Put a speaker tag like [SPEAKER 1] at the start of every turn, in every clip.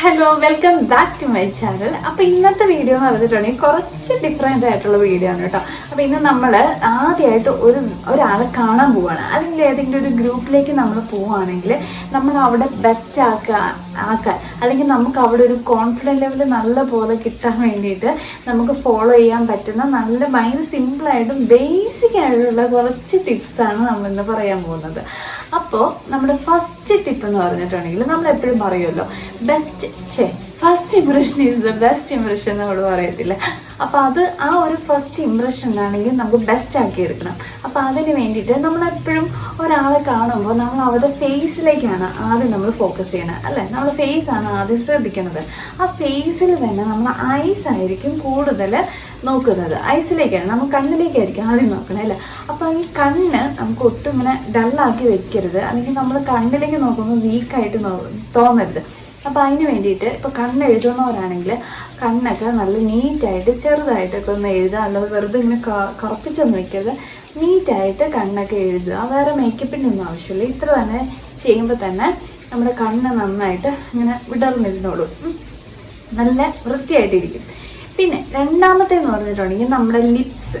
[SPEAKER 1] Hello welcome back to my channel അപ്പൊ ഇന്നത്തെ video എന്ന് പറഞ്ഞിട്ടുണ്ടെങ്കിൽ കുറച്ച് ഡിഫറെന്റ് ആയിട്ടുള്ള വീഡിയോ ആണ് കേട്ടോ. അപ്പൊ ഇന്ന് നമ്മൾ ആദ്യമായിട്ട് ഒരു ഒരാളെ കാണാൻ പോവാണ്. അല്ലെങ്കിൽ ഏതെങ്കിലും ഒരു ഗ്രൂപ്പിലേക്ക് നമ്മൾ പോവുകയാണെങ്കിൽ നമ്മൾ അവിടെ ബെസ്റ്റ് ആക്കുക ആക്കാൻ അല്ലെങ്കിൽ നമുക്ക് അവിടെ ഒരു കോൺഫിഡന്റ് ലെവൽ നല്ല പോലെ കിട്ടാൻ വേണ്ടിയിട്ട് നമുക്ക് ഫോളോ ചെയ്യാൻ പറ്റുന്ന നല്ല ഭയങ്കര സിമ്പിളായിട്ടും ബേസിക് ആയിട്ടുള്ള കുറച്ച് ടിപ്സാണ് നമ്മൾ ഇന്ന് പറയാൻ പോകുന്നത്. അപ്പോൾ നമ്മുടെ ഫസ്റ്റ് ടിപ്പ് എന്ന് പറഞ്ഞിട്ടുണ്ടെങ്കിൽ നമ്മൾ എപ്പോഴും പറയുമല്ലോ ബെസ്റ്റ് ചേ first impression is the best impression നമ്മൾ പറയത്തില്ല. അപ്പോൾ അത് ആ ഒരു ഫസ്റ്റ് ഇംപ്രഷൻ ആണെങ്കിൽ നമുക്ക് ബെസ്റ്റ് ആക്കി എടുക്കണം. അപ്പോൾ അതിന് വേണ്ടിയിട്ട് നമ്മൾ എപ്പോഴും ഒരാളെ കാണുമ്പോൾ നമ്മൾ അവരുടെ ഫേസിലേക്കാണ് ആദ്യം നമ്മൾ ഫോക്കസ് ചെയ്യണം അല്ലേ? നമ്മൾ ഫേസ് ആണ് ആദ്യം ശ്രദ്ധിക്കുന്നത് ആ ഫേസിൽ തന്നെ നമ്മൾ ഐസ് ആയിരിക്കും കൂടുതൽ നോക്കുന്നത്. ഐസിലേക്കാണ് നമ്മൾ കണ്ണിലേക്കായിരിക്കും ആദ്യം നോക്കണേ അല്ലേ? അപ്പോൾ ഈ കണ്ണ് നമുക്ക് ഒട്ടും ഇങ്ങനെ ഡള്ളാക്കി വെക്കരുത്. അല്ലെങ്കിൽ നമ്മൾ കണ്ണിലേക്ക് നോക്കുമ്പോൾ വീക്കായിട്ട് തോന്നരുത്. അപ്പോൾ അതിന് വേണ്ടിയിട്ട് ഇപ്പോൾ കണ്ണ് എഴുതുന്നവരാണെങ്കിൽ കണ്ണൊക്കെ നല്ല നീറ്റായിട്ട് ചെറുതായിട്ടൊക്കെ ഒന്ന് എഴുതുക അല്ലാതെ വെറുതെ ഇങ്ങനെ കറുപ്പിച്ചൊന്നും വയ്ക്കരുത് നീറ്റായിട്ട് കണ്ണൊക്കെ എഴുതുക. വേറെ മേക്കപ്പിന്റെ ഒന്നും ആവശ്യമില്ല. ഇത്ര തന്നെ ചെയ്യുമ്പോൾ തന്നെ നമ്മുടെ കണ്ണ് നന്നായിട്ട് ഇങ്ങനെ വിടർന്നിരുന്നോളൂ. നല്ല വൃത്തിയായിട്ടിരിക്കും. പിന്നെ രണ്ടാമത്തേന്ന് പറഞ്ഞിട്ടുണ്ടെങ്കിൽ നമ്മുടെ ലിപ്സ്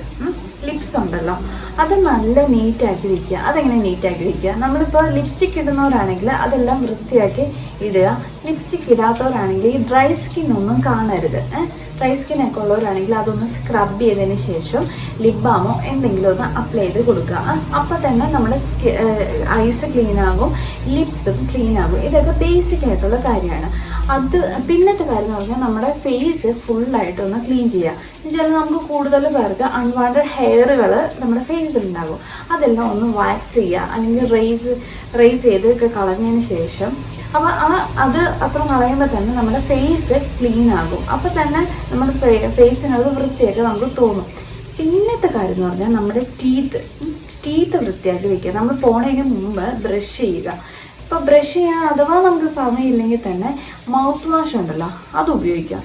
[SPEAKER 1] ലിപ്സ് ഉണ്ടല്ലോ. അത് നല്ല നീറ്റാക്കി വയ്ക്കുക അതെങ്ങനെ നീറ്റാക്കി വയ്ക്കുക നമ്മളിപ്പോൾ ലിപ്സ്റ്റിക് ഇടുന്നവരാണെങ്കിൽ അതെല്ലാം വൃത്തിയാക്കി ഇടുക. ലിപ്സ്റ്റിക് ഇടാത്തവരാണെങ്കിൽ ഈ ഡ്രൈ സ്കിൻ ഒന്നും കാണരുത് ഡ്രൈ സ്കിൻ ഒക്കെ ഉള്ളവരാണെങ്കിൽ അതൊന്ന് സ്ക്രബ് ചെയ്തതിന് ശേഷം ലിപ് ബാമോ എന്തെങ്കിലും ഒന്ന് അപ്ലൈ ചെയ്ത് കൊടുക്കുക. അപ്പോൾ തന്നെ നമ്മുടെ ഐസ് ക്ലീൻ ആകും ലിപ്സും ക്ലീൻ ആകും. ഇതൊക്കെ ബേസിക് ആയിട്ടുള്ള കാര്യമാണ്. അത് പിന്നത്തെ കാര്യം എന്ന് പറഞ്ഞാൽ നമ്മുടെ ഫേസ് ഫുള്ളായിട്ടൊന്ന് ക്ലീൻ ചെയ്യുക എന്നുവെച്ചാൽ നമുക്ക് കൂടുതൽ പേർക്ക് അൺവാണ്ടഡ് ഹെയറുകൾ നമ്മുടെ ഫേസിൽ ഉണ്ടാകും അതെല്ലാം ഒന്ന് വാക്സ് ചെയ്യുക അല്ലെങ്കിൽ റേസ് റേസ് ചെയ്തൊക്കെ കളഞ്ഞതിന് ശേഷം അപ്പോൾ ആ അത് അത്ര കളയുമ്പോൾ തന്നെ നമ്മുടെ ഫേസ് ക്ലീൻ ആകും. അപ്പോൾ തന്നെ നമ്മുടെ ഫേസിനത് വൃത്തിയൊക്കെ നമുക്ക് തോന്നും. പിന്നത്തെ കാര്യം എന്ന് പറഞ്ഞാൽ നമ്മുടെ ടീത്ത് ടീത്ത് വൃത്തിയാക്കി വെക്കുക. നമ്മൾ പോണതിന് മുമ്പ് ബ്രഷ് ചെയ്യുക. ഇപ്പോൾ ബ്രഷ് ചെയ്യാൻ അഥവാ നമുക്ക് സമയമില്ലെങ്കിൽ തന്നെ മൗത്ത് വാഷ് ഉണ്ടല്ലോ അത് ഉപയോഗിക്കാം.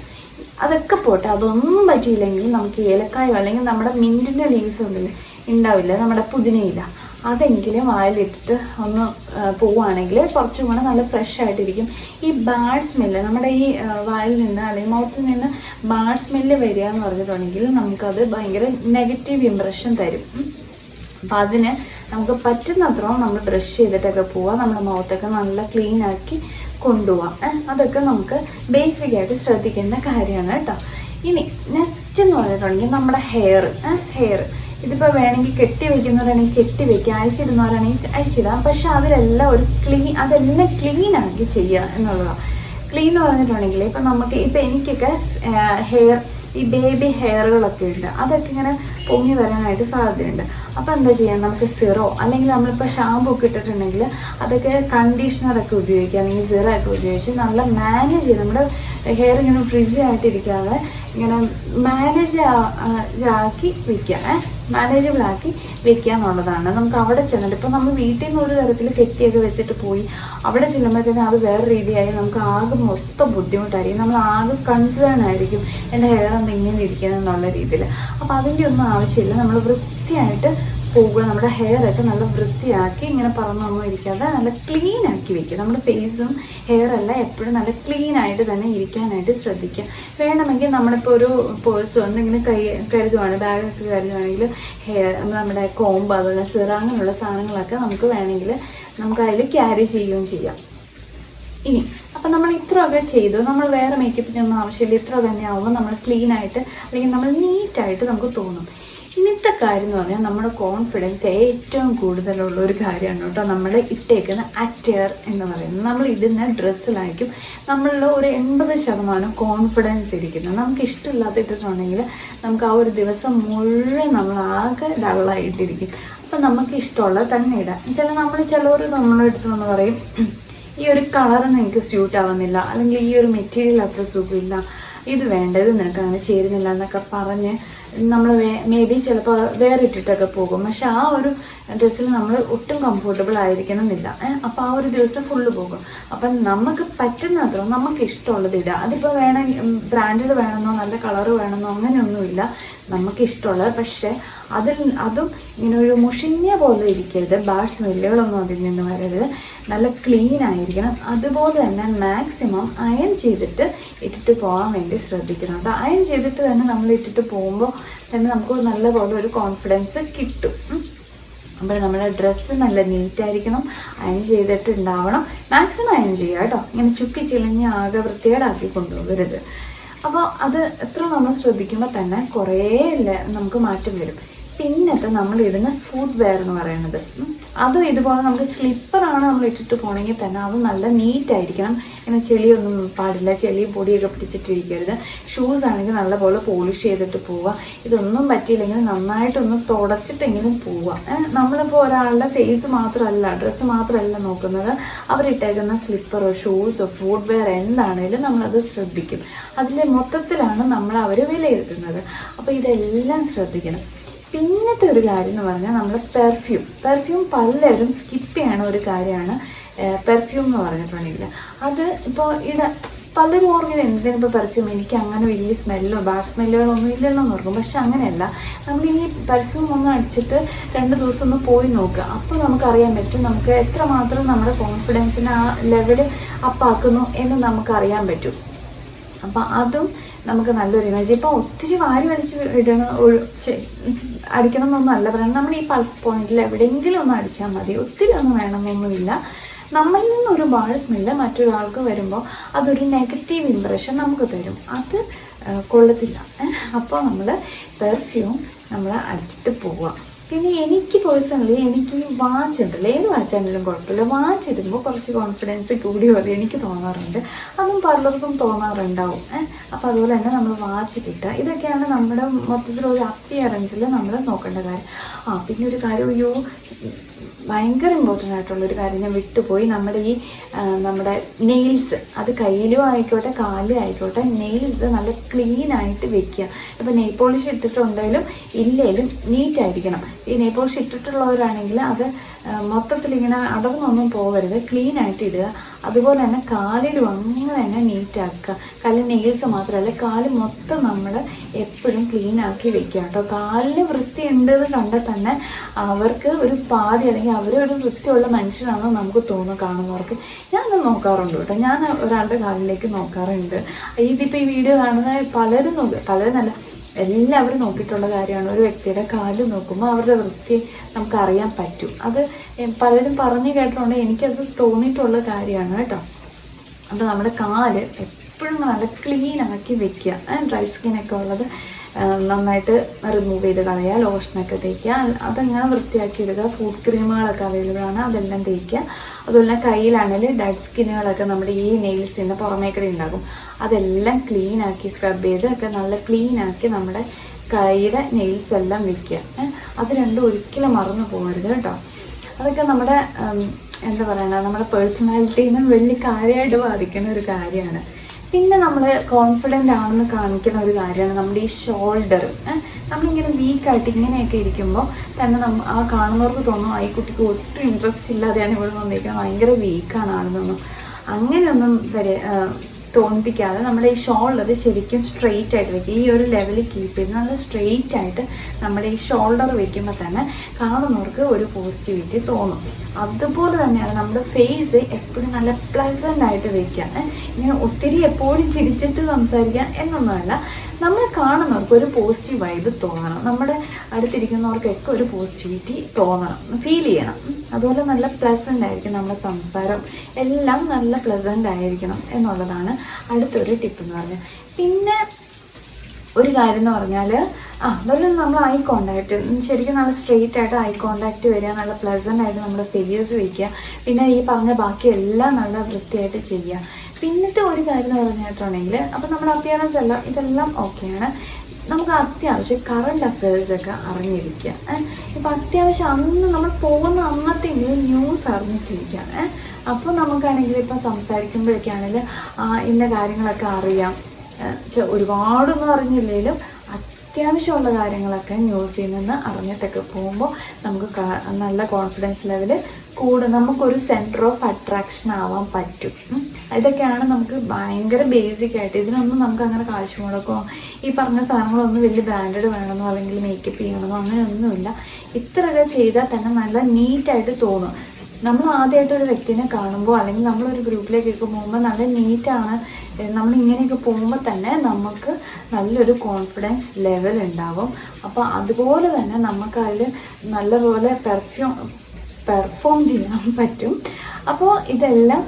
[SPEAKER 1] അതൊക്കെ പോട്ടെ അതൊന്നും പറ്റിയില്ലെങ്കിൽ നമുക്ക് ഏലക്കായോ അല്ലെങ്കിൽ നമ്മുടെ മിന്റിന്റെ ലീവ്സ് ഉണ്ടല്ലേ ഉണ്ടാവില്ല നമ്മുടെ പുതിനയില അതെങ്കിലും വായിലിട്ടിട്ട് ഒന്ന് പോവുകയാണെങ്കിൽ കുറച്ചും കൂടെ നല്ല ഫ്രഷ് ആയിട്ടിരിക്കും. ഈ ബാഡ് സ്മെല്ല് നമ്മുടെ ഈ വായിൽ നിന്ന് അല്ലെങ്കിൽ മൗത്തിൽ നിന്ന് ബാഡ് സ്മെല്ല് വരിക എന്ന് പറഞ്ഞിട്ടുണ്ടെങ്കിൽ നമുക്കത് ഭയങ്കര നെഗറ്റീവ് ഇമ്പ്രഷൻ തരും. അപ്പം അതിന് നമുക്ക് പറ്റുന്നത്രയും നമ്മൾ ബ്രഷ് ചെയ്തിട്ടൊക്കെ പോവാം. നമ്മുടെ മുഖത്തൊക്കെ നല്ല ക്ലീൻ ആക്കി കൊണ്ടുപോവാം. അതൊക്കെ നമുക്ക് ബേസിക് ആയിട്ട് ശ്രദ്ധിക്കേണ്ട കാര്യമാണ് കേട്ടോ. ഇനി നെക്സ്റ്റ് എന്ന് പറഞ്ഞിട്ടുണ്ടെങ്കിൽ നമ്മുടെ ഹെയർ ഹെയർ ഇതിപ്പോൾ വേണമെങ്കിൽ കെട്ടി വെക്കുന്നവരാണെങ്കിൽ കെട്ടി വെക്കുക അയച്ചിടുന്നവരാണെങ്കിൽ അയച്ചിടാം പക്ഷെ അതിലെല്ലാം ഒരു ക്ലീൻ അതെല്ലാം ക്ലീൻ ആക്കി ചെയ്യുക എന്നുള്ളതാണ് ക്ലീൻ എന്ന് പറഞ്ഞിട്ടുണ്ടെങ്കിൽ ഇപ്പം നമുക്ക് ഇപ്പം എനിക്കൊക്കെ ഹെയർ ഈ ബേബി ഹെയറുകളൊക്കെ ഉണ്ട്. അതൊക്കെ ഇങ്ങനെ പൊങ്ങി വരാനായിട്ട് സാധ്യതയുണ്ട്. അപ്പോൾ എന്താ ചെയ്യാം? നമുക്ക് സിറോ അല്ലെങ്കിൽ നമ്മളിപ്പോൾ ഷാമ്പു ഒക്കെ ഇട്ടിട്ടുണ്ടെങ്കിൽ അതൊക്കെ കണ്ടീഷണറൊക്കെ ഉപയോഗിക്കുക അല്ലെങ്കിൽ സിറോ ഒക്കെ ഉപയോഗിച്ച് നല്ല മാനേജ് ചെയ്ത് നമ്മുടെ ഹെയർ ഇങ്ങനെ ഫ്രിസി ആയിട്ടിരിക്കാതെ ഇങ്ങനെ മാനേജ് ആക്കി വെക്കുക മാനേജബിൾ ആക്കി വെക്കുക എന്നുള്ളതാണ് നമുക്ക് അവിടെ ചെന്നിട്ട് ഇപ്പം നമ്മൾ വീട്ടിൽ നിന്ന് ഒരു തരത്തിൽ കെട്ടിയൊക്കെ വെച്ചിട്ട് പോയി അവിടെ ചെല്ലുമ്പോഴത്തേനും അത് വേറെ രീതിയായി നമുക്ക് ആകെ മൊത്തം ബുദ്ധിമുട്ടായിരിക്കും. നമ്മൾ ആകെ കൺസേൺ ആയിരിക്കും. എന്റെ ഹെയർ ഒന്ന് ഇങ്ങനെ ഇരിക്കുന്നത് എന്നുള്ള രീതിയിൽ. അപ്പോൾ അതിന്റെ ഒന്നും ആവശ്യമില്ല. നമ്മൾ വൃത്തിയായിട്ട് പോകുക നമ്മുടെ ഹെയർ ഒക്കെ നല്ല വൃത്തിയാക്കി ഇങ്ങനെ പറന്നൊന്നും ഇരിക്കാതെ നല്ല ക്ലീൻ ആക്കി വെക്കുക. നമ്മുടെ ഫേസും ഹെയർ എല്ലാം എപ്പോഴും നല്ല ക്ലീൻ ആയിട്ട് തന്നെ ഇരിക്കാനായിട്ട് ശ്രദ്ധിക്കുക. വേണമെങ്കിൽ നമ്മളിപ്പോൾ ഒരു പേഴ്സ് വന്ന് ഇങ്ങനെ കൈ കരുതുവാണ് ബാഗൊക്കെ കരുതുവാണെങ്കിൽ ഹെയർ നമ്മുടെ കോമ്പ് അതുപോലെ സിറ അങ്ങനെയുള്ള സാധനങ്ങളൊക്കെ നമുക്ക് വേണമെങ്കിൽ നമുക്ക് അതിൽ ക്യാരി ചെയ്യുകയും ചെയ്യാം. ഇനി അപ്പം നമ്മൾ ഇത്രയൊക്കെ ചെയ്തു. നമ്മൾ വേറെ മേക്കപ്പിന്റെ ഒന്നും ആവശ്യമില്ല. ഇത്ര തന്നെ ആവുമ്പോൾ നമ്മൾ ക്ലീൻ ആയിട്ട് അല്ലെങ്കിൽ നമ്മൾ നീറ്റായിട്ട് നമുക്ക് തോന്നും. ഇന്നത്തെ കാര്യം എന്ന് പറഞ്ഞാൽ നമ്മുടെ കോൺഫിഡൻസ് ഏറ്റവും കൂടുതലുള്ള ഒരു കാര്യമാണ് കേട്ടോ. നമ്മൾ ഇട്ടേക്കുന്ന അറ്റയർ എന്ന് പറയുന്നത്. നമ്മൾ ഇടുന്ന ഡ്രസ്സിലായിരിക്കും നമ്മളിൽ ഒരു എൺപത് ശതമാനം കോൺഫിഡൻസ് ഇരിക്കുന്നത്. നമുക്ക് ഇഷ്ടമില്ലാത്ത ഇട്ടിട്ടുണ്ടെങ്കിൽ നമുക്ക് ആ ഒരു ദിവസം മുഴുവൻ നമ്മൾ ആകെ ഡള്ളായിട്ടിരിക്കും അപ്പം നമുക്ക് ഇഷ്ടമുള്ളത് തന്നെ ഇടാം. ചില നമ്മൾ ചിലവർ നമ്മളെ അടുത്ത് വന്ന് പറയും ഈ ഒരു കളർ നിങ്ങൾക്ക് സ്യൂട്ട് ആവുന്നില്ല. അല്ലെങ്കിൽ ഈ ഒരു മെറ്റീരിയൽ അത്ര സുഖമില്ല ഇത് വേണ്ട ഇത് നിനക്ക് അങ്ങനെ ചേരുന്നില്ല എന്നൊക്കെ പറഞ്ഞ് നമ്മൾ മേ ബി ചിലപ്പോൾ വേറെ ഇട്ടിട്ടൊക്കെ പോകും. പക്ഷെ ആ ഒരു ഡ്രസ്സിൽ നമ്മൾ ഒട്ടും കംഫർട്ടബിൾ ആയിരിക്കണം എന്നില്ല അപ്പോൾ ആ ഒരു ദിവസം ഫുള്ള് പോകും. അപ്പം നമുക്ക് പറ്റുന്നത്ര നമുക്ക് ഇഷ്ടമുള്ളത് ഇടുക അതിപ്പോൾ വേണമെങ്കിൽ ബ്രാൻഡഡ് വേണമെന്നോ നല്ല കളർ വേണമെന്നോ അങ്ങനെയൊന്നുമില്ല. നമുക്ക് ഇഷ്ടമുള്ളത് പക്ഷേ അതിൽ അതും ഇങ്ങനെ ഒരു മുഷിഞ്ഞ പോലെ ഇരിക്കരുത്. ബാഡ് സ്മെല്ലുകളൊന്നും അതിൽ നിന്ന് വരരുത്. നല്ല ക്ലീൻ ആയിരിക്കണം. അതുപോലെ തന്നെ മാക്സിമം അയൺ ചെയ്തിട്ട് ഇട്ടിട്ട് പോകാൻ വേണ്ടി ശ്രദ്ധിക്കണം കേട്ടോ അയൺ ചെയ്തിട്ട് തന്നെ നമ്മൾ ഇട്ടിട്ട് പോകുമ്പോൾ തന്നെ നമുക്ക് നല്ല പോലെ ഒരു കോൺഫിഡൻസ് കിട്ടും. അപ്പോൾ നമ്മുടെ ഡ്രസ്സ് നല്ല നീറ്റായിരിക്കണം അയൺ ചെയ്തിട്ടുണ്ടാവണം. മാക്സിമം അയൺ ചെയ്യുക കേട്ടോ ഇങ്ങനെ ചുക്കി ചിളിഞ്ഞ് ആകെ വൃത്തികേടാക്കി കൊണ്ടുപോകരുത് അപ്പോൾ അത് എത്ര നമ്മൾ ശ്രദ്ധിക്കുമ്പോൾ തന്നെ കുറേ നമുക്ക് മാറ്റം വരും പിന്നത്തെ നമ്മൾ ഇടുന്ന ഫുഡ് വെയർ എന്ന് പറയുന്നത്. അതും ഇതുപോലെ നമുക്ക് സ്ലിപ്പറാണ് നമ്മൾ ഇട്ടിട്ട് പോകണമെങ്കിൽ തന്നെ അത് നല്ല നീറ്റ് ആയിരിക്കണം. ഇങ്ങനെ ചെളിയൊന്നും പാടില്ല. ചെളിയും പൊടിയൊക്കെ പിടിച്ചിട്ടിരിക്കരുത്. ഷൂസ് ആണെങ്കിൽ നല്ലപോലെ പോളിഷ് ചെയ്തിട്ട് പോവുക. ഇതൊന്നും പറ്റിയില്ലെങ്കിൽ നന്നായിട്ടൊന്ന് തുടച്ചിട്ടെങ്കിലും പോവുക. നമ്മളിപ്പോൾ ഒരാളുടെ ഫേസ് മാത്രമല്ല ഡ്രസ്സ് മാത്രമല്ല നോക്കുന്നത്. അവരിട്ടേക്കുന്ന സ്ലിപ്പറോ ഷൂസോ ഫുഡ് വെയർ എന്താണേലും നമ്മളത് ശ്രദ്ധിക്കും. അതിന്റെ മൊത്തത്തിലാണ് നമ്മൾ അവർ വിലയിരുത്തുന്നത്. അപ്പോൾ ഇതെല്ലാം ശ്രദ്ധിക്കണം. പിന്നത്തെ ഒരു കാര്യം എന്ന് പറഞ്ഞാൽ നമ്മൾ പെർഫ്യൂം പെർഫ്യൂം പലരും സ്കിപ്പ് ചെയ്യണ ഒരു കാര്യമാണ് പെർഫ്യൂം എന്ന് പറഞ്ഞിട്ടുണ്ടെങ്കിൽ. അത് ഇപ്പോൾ ഇട പലരും ഓർക്കുന്നത് എന്തിനും ഇപ്പോൾ പെർഫ്യൂം എനിക്ക് അങ്ങനെ വലിയ സ്മെല്ലോ ബാഡ് സ്മെല്ലുകളൊന്നും ഇല്ലല്ലോ എന്ന് ഓർക്കും. പക്ഷെ അങ്ങനെയല്ല. നമ്മൾ ഈ പെർഫ്യൂം ഒന്ന് അടിച്ചിട്ട് രണ്ട് ദിവസം ഒന്ന് പോയി നോക്കുക. അപ്പോൾ നമുക്കറിയാൻ പറ്റും നമുക്ക് എത്രമാത്രം നമ്മുടെ കോൺഫിഡൻസിന് ആ ലെവൽ അപ്പാക്കുന്നു എന്ന് നമുക്കറിയാൻ പറ്റും. അപ്പം അതും നമുക്ക് നല്ലൊരു എനർജി ഇപ്പോൾ ഒത്തിരി വാരി വലിച്ച് ഇടണം അടിക്കണം എന്നൊന്നും അല്ല. പറയുന്നത് നമ്മൾ ഈ പൾസ് പോയിന്റിൽ എവിടെയെങ്കിലും ഒന്ന് അടിച്ചാൽ മതി. ഒത്തിരി ഒന്നും വേണമെന്നൊന്നുമില്ല. നമ്മളിൽ നിന്നൊരു ബാഡ് സ്മെല്ല് മറ്റൊരാൾക്ക് വരുമ്പോൾ അതൊരു നെഗറ്റീവ് ഇമ്പ്രഷൻ നമുക്ക് തരും. അത് കൊള്ളത്തില്ല. അപ്പോൾ നമ്മൾ പെർഫ്യൂം നമ്മൾ അടിച്ചിട്ട് പോവുക പിന്നെ എനിക്ക് പേഴ്സണലി എനിക്ക് വാച്ച് ഉണ്ടല്ലോ. ഏത് വാച്ചാണെങ്കിലും കുഴപ്പമില്ല. വാച്ച് ഇടുമ്പോൾ കുറച്ച് കോൺഫിഡൻസ് കൂടി പോലെ എനിക്ക് തോന്നാറുണ്ട്. അതും പലർക്കും തോന്നാറുണ്ടാവും. അപ്പോൾ അതുപോലെ തന്നെ നമ്മൾ വാച്ച് കിട്ടുക ഇതൊക്കെയാണ് നമ്മുടെ മൊത്തത്തിലൊരു അപ്പിയറൻസിൽ നമ്മൾ നോക്കേണ്ട കാര്യം. ആ പിന്നെ ഒരു കാര്യം അയ്യോ ഭയങ്കര ഇമ്പോർട്ടന്റ് ആയിട്ടുള്ളൊരു കാര്യം ഞാൻ വിട്ടുപോയി. നമ്മുടെ ഈ നമ്മുടെ നെയിൽസ് അത് കയ്യിലും ആയിക്കോട്ടെ കാലിലും ആയിക്കോട്ടെ നെയിൽസ് നല്ല ക്ലീൻ ആയിട്ട് വെക്കുക. ഇപ്പോൾ നെയിൽ പോളിഷ് ഇട്ടിട്ടുണ്ടെങ്കിലും ഇല്ലേലും നീറ്റ് ആയിരിക്കണം. ഈ നെയിൽ ഇട്ടിട്ടുള്ളവരാണെങ്കിൽ അത് മൊത്തത്തിൽ ഇങ്ങനെ അടർന്നൊന്നും പോകരുത് ക്ലീൻ ആയിട്ട് ഇടുക. അതുപോലെ തന്നെ കാലിൽ അങ്ങനെ തന്നെ നീറ്റാക്കുക കാലിൽ നെയിൽസ് മാത്രമല്ല കാൽ മൊത്തം നമ്മൾ എപ്പോഴും ക്ലീൻ ആക്കി വെക്കുക കേട്ടോ. കാലിന് വൃത്തി ഉണ്ടെന്ന് കണ്ടാൽ തന്നെ അവർക്ക് ഒരു പാതി അല്ലെങ്കിൽ അവരൊരു വൃത്തിയുള്ള മനുഷ്യനാണെന്ന് നമുക്ക് തോന്നും കാണുന്നവർക്ക്. ഞാനത് നോക്കാറുണ്ട് കേട്ടോ. ഞാൻ ഒരാളുടെ കാലിലേക്ക് നോക്കാറുണ്ട്. ഇതിപ്പോൾ ഈ വീഡിയോ കാണുന്ന പലരും പലരും നല്ല എല്ലാവരും നോക്കിയിട്ടുള്ള കാര്യമാണ്. ഒരു വ്യക്തിയുടെ കാൽ നോക്കുമ്പോൾ അവരുടെ വൃത്തി നമുക്കറിയാൻ പറ്റും. അത് പലരും പറഞ്ഞു കേട്ടിട്ടുണ്ട്. എനിക്കത് തോന്നിയിട്ടുള്ള കാര്യമാണ് കേട്ടോ. അപ്പോൾ നമ്മുടെ കാൽ എപ്പോഴും നല്ല ക്ലീൻ ആക്കി വെക്കുക. ഡ്രൈ സ്കിന്നൊക്കെ ഉള്ളത്. നന്നായിട്ട് റിമൂവ് ചെയ്ത് കളയുക ലോഷനൊക്കെ തേക്കുക. അതങ്ങനെ വൃത്തിയാക്കി ഇടുക ഫുഡ് ക്രീമുകളൊക്കെ അവൈലബിൾ ആണ്. അതെല്ലാം തേക്കുക. അതുപോലെ കയ്യിലാണെങ്കിൽ ഡെഡ് സ്കിന്നുകളൊക്കെ നമ്മുടെ ഈ നെയിൽസിന്റെ പുറമേക്കടി ഉണ്ടാകും. അതെല്ലാം ക്ലീൻ ആക്കി സ്ക്രബ് ചെയ്ത് ഒക്കെ നല്ല ക്ലീൻ ആക്കി നമ്മുടെ കൈയുടെ നെയിൽസ് എല്ലാം വെക്കുക. അത് രണ്ടും ഒരിക്കലും മറന്നു പോകരുത് കേട്ടോ. അതൊക്കെ നമ്മുടെ എന്താ പറയുക നമ്മുടെ പേഴ്സണാലിറ്റീനും വലിയ കാര്യമായിട്ട് ബാധിക്കുന്ന ഒരു കാര്യമാണ്. പിന്നെ നമ്മൾ കോൺഫിഡന്റ് ആണെന്ന് കാണിക്കുന്ന ഒരു കാര്യമാണ് നമ്മുടെ ഈ ഷോൾഡർ നമ്മളിങ്ങനെ വീക്കായിട്ട് ഇങ്ങനെയൊക്കെ ഇരിക്കുമ്പോൾ തന്നെ നമ്മ ആ കാണുന്നവർക്ക് തോന്നും ആ കുട്ടിക്ക് ഒട്ടും ഇൻട്രസ്റ്റ് ഇല്ലാതെയാണ് ഇവിടെ വന്നിരിക്കുന്നത്. ഭയങ്കര വീക്കാണ് ആണെന്നൊന്നും. അങ്ങനെയൊന്നും വരെ തോന്നിപ്പിക്കാതെ നമ്മൾ ഈ ഷോൾഡർ ശരിക്കും സ്ട്രെയിറ്റ് ആയിട്ട് വെക്കുക ഈ ഒരു ലെവലിൽ കീപ്പ് ചെയ്ത് നല്ല സ്ട്രെയിറ്റ് ആയിട്ട് നമ്മൾ ഈ ഷോൾഡർ വെക്കുമ്പോൾ തന്നെ കാണുന്നവർക്ക് ഒരു പോസിറ്റിവിറ്റി തോന്നും. അതുപോലെ തന്നെയാണ് നമ്മുടെ ഫേസ് എപ്പോഴും നല്ല പ്ലസന്റ് ആയിട്ട് വെക്കുക ഇങ്ങനെ ഒത്തിരി എപ്പോഴും ചിരിച്ചിട്ട് സംസാരിക്കുക എന്നൊന്നുമല്ല. നമ്മളെ കാണുന്നവർക്ക് ഒരു പോസിറ്റീവ് വൈബ് തോന്നണം. നമ്മുടെ അടുത്തിരിക്കുന്നവർക്കൊക്കെ ഒരു പോസിറ്റിവിറ്റി തോന്നണം. ഫീൽ ചെയ്യണം. അതുപോലെ നല്ല പ്ലസന്റ് ആയിരിക്കും നമ്മുടെ സംസാരം. എല്ലാം നല്ല പ്ലസന്റ് ആയിരിക്കണം എന്നുള്ളതാണ് അടുത്തൊരു ടിപ്പ് എന്ന് പറഞ്ഞാൽ പിന്നെ ഒരു കാര്യം എന്ന് പറഞ്ഞാൽ ആ അതുപോലെ നമ്മൾ ഐ കോണ്ടാക്ട് ശരിക്കും നല്ല സ്ട്രെയിറ്റ് ആയിട്ട് ഐ കോണ്ടാക്ട് വരിക നല്ല പ്ലസന്റ് ആയിട്ട് നമ്മുടെ ഫേസ് വയ്ക്കുക. പിന്നെ ഈ പറഞ്ഞ ബാക്കി എല്ലാം നല്ല വൃത്തിയായിട്ട് ചെയ്യുക. പിന്നത്തെ ഒരു കാര്യം എന്ന് പറഞ്ഞിട്ടുണ്ടെങ്കിൽ അപ്പം നമ്മൾ അപ്പിയറൻസ് എല്ലാം ഇതെല്ലാം ഓക്കെയാണ് നമുക്ക് അത്യാവശ്യം കറണ്ട് അഫയേഴ്സ് ഒക്കെ അറിഞ്ഞിരിക്കുക. ഇപ്പം അത്യാവശ്യം അന്ന് നമ്മൾ പോകുന്ന അന്നത്തെ ന്യൂസ് അറിഞ്ഞിട്ടിരിക്കുകയാണ് അപ്പോൾ നമുക്കാണെങ്കിൽ ഇപ്പം സംസാരിക്കുമ്പോഴൊക്കെയാണെങ്കിൽ ഇന്ന കാര്യങ്ങളൊക്കെ അറിയാം. ഒരുപാടൊന്നും അറിഞ്ഞില്ലെങ്കിലും അത്യാവശ്യമുള്ള കാര്യങ്ങളൊക്കെ ന്യൂസിൽ നിന്ന് അറിഞ്ഞിട്ടൊക്കെ പോകുമ്പോൾ നമുക്ക് നല്ല കോൺഫിഡൻസ് ലെവൽ കൂടെ നമുക്കൊരു സെന്റർ ഓഫ് അട്രാക്ഷൻ ആവാൻ പറ്റും. ഇതൊക്കെയാണ് നമുക്ക് ഭയങ്കര ബേസിക് ആയിട്ട്. ഇതിനൊന്നും നമുക്ക് അങ്ങനെ കാഴ്ച മുടക്കോ? ഈ പറഞ്ഞ സാധനങ്ങളൊന്നും വലിയ ബ്രാൻഡഡ് വേണമെന്നോ അല്ലെങ്കിൽ മേക്കപ്പ് ചെയ്യണമെന്നോ അങ്ങനെയൊന്നുമില്ല. ഇത്രയൊക്കെ ചെയ്താൽ തന്നെ നല്ല നീറ്റായിട്ട് തോന്നും. നമ്മൾ ആദ്യമായിട്ട് ഒരു വ്യക്തിനെ കാണുമ്പോൾ അല്ലെങ്കിൽ നമ്മളൊരു ഗ്രൂപ്പിലേക്കൊക്കെ പോകുമ്പോൾ നല്ല നീറ്റാണ് നമ്മൾ ഇങ്ങനെയൊക്കെ പോകുമ്പോൾ തന്നെ നമുക്ക് നല്ലൊരു കോൺഫിഡൻസ് ലെവൽ ഉണ്ടാവും. അപ്പോൾ അതുപോലെ തന്നെ നമുക്കതിൽ നല്ലപോലെ പെർഫ്യൂം പെർഫോം ചെയ്യാൻ പറ്റും. അപ്പോൾ ഇതെല്ലാം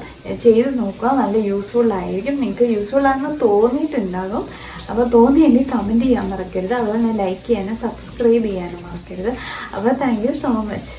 [SPEAKER 1] ചെയ്ത് നോക്കുക. നല്ല യൂസ്ഫുൾ ആയിരിക്കും. നിങ്ങൾക്ക് യൂസ്ഫുൾ ആണെന്ന് തോന്നിയിട്ടുണ്ടാകും. അപ്പോൾ തോന്നിയെങ്കിൽ കമന്റ് ചെയ്യാൻ മറക്കരുത്. അതുപോലെ തന്നെ ലൈക്ക് ചെയ്യാനും സബ്സ്ക്രൈബ് ചെയ്യാനും മറക്കരുത്. അപ്പോൾ താങ്ക് സോ മച്ച്